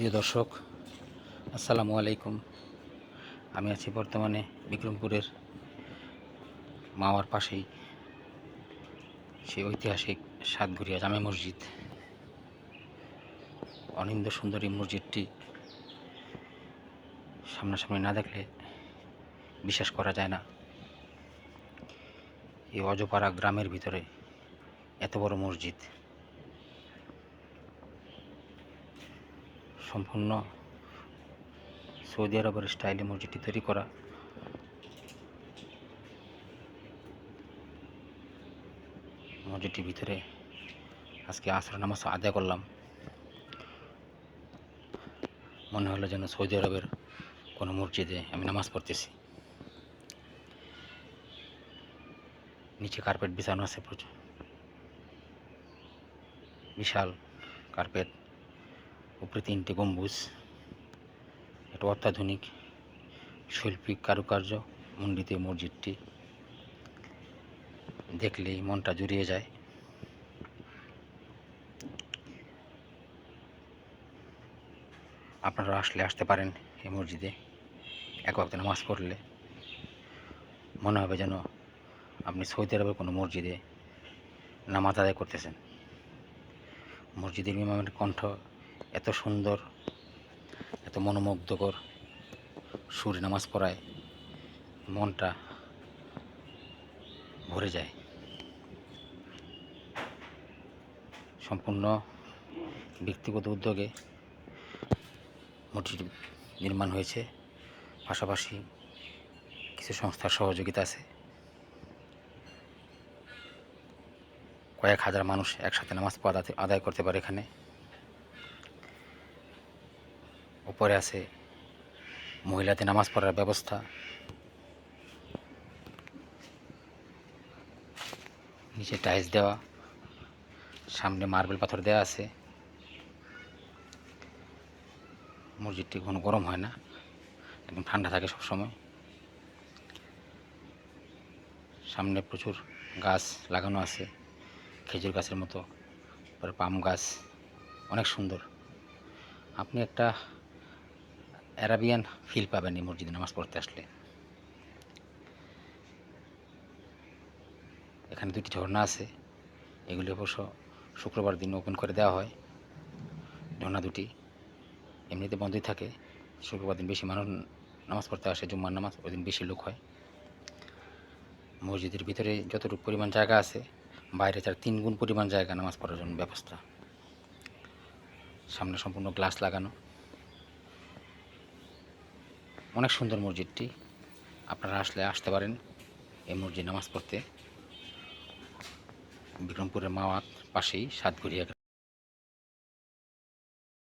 প্রিয় দর্শক, আসসালামু আলাইকুম। আমি আছি বর্তমানে বিক্রমপুরের মাওয়ার পাশেই, সেই ঐতিহাসিক সাতঘরিয়া জামে মসজিদ। অনিন্দ সুন্দরী মসজিদটি সামনাসামনি না দেখলে বিশ্বাস করা যায় না। এই অজপাড়া গ্রামের ভিতরে এত বড় মসজিদ। সম্পূর্ণ সৌদি আরবের স্টাইলে মসজিদটি তৈরি করা। মসজিদটির ভিতরে আজকে আসর নামাজ আদায় করলাম। মনে হলো যেন সৌদি আরবের কোনো মসজিদে আমি নামাজ পড়তেছি। নিচে কার্পেট বিছানো আছে প্রচুর। বিশাল কার্পেট উপরে তিনটে গম্বুজ, এটা অত্যাধুনিক, শৈল্পিক কারুকার্য মণ্ডিত এই মসজিদটি। দেখলেই মনটা জুড়িয়ে যায়। আপনারা আসলে আসতে পারেন এই মসজিদে, এক ওয়াক্ত নামাজ পড়লে। মনে হবে যেন আপনি সৌদি আরবের কোনো মসজিদে নামাজ আদায় করতেছেন। মসজিদের ইমামের কণ্ঠ এত সুন্দর, এত মনোমুগ্ধকর সুরে নামাজ পড়ায় মনটা ভরে যায়। সম্পূর্ণ ব্যক্তিগত উদ্যোগে মসজিদ নির্মাণ হয়েছে। পাশাপাশি কিছু সংস্থার সহযোগিতা আছে। কয়েক হাজার মানুষ একসাথে নামাজ আদায় করতে পারে এখানে। উপরে আছে। মহিলাদের নামাজ পড়ার ব্যবস্থা। নিচে টাইলস দেওয়া। সামনে মার্বেল পাথর দেওয়া আছে। মসজিদটি কোনো গরম হয় না, একদম ঠান্ডা থাকে সবসময়। সামনে প্রচুর গাছ লাগানো আছে, খেজুর গাছের মতো পাম গাছ, অনেক সুন্দর। আপনি একটা অ্যারাবিয়ান ফিল পাবেন এই মসজিদে নামাজ পড়তে আসলে। এখানে দুটি ঝর্ণা আছে, এগুলি অবশ্য শুক্রবার দিন ওপেন করে দেওয়া হয়। ঝর্ণা দুটি এমনিতে বন্ধই থাকে, শুক্রবার দিন বেশি মানুষ নামাজ পড়তে আসে, জুম্মার নামাজ ওই দিন বেশি লোক হয়। মসজিদের ভিতরে যতটুকু পরিমাণ জায়গা আছে, বাইরে তার তিন গুণ পরিমাণ জায়গা নামাজ পড়ার জন্য ব্যবস্থা। সামনে সম্পূর্ণ গ্লাস লাগানো। অনেক সুন্দর মসজিদটি। আপনারা আসলে আসতে পারেন এই মসজিদ নামাজ পড়তে। বিক্রমপুরের মাওয়াত পাশেই সাতঘরিয়া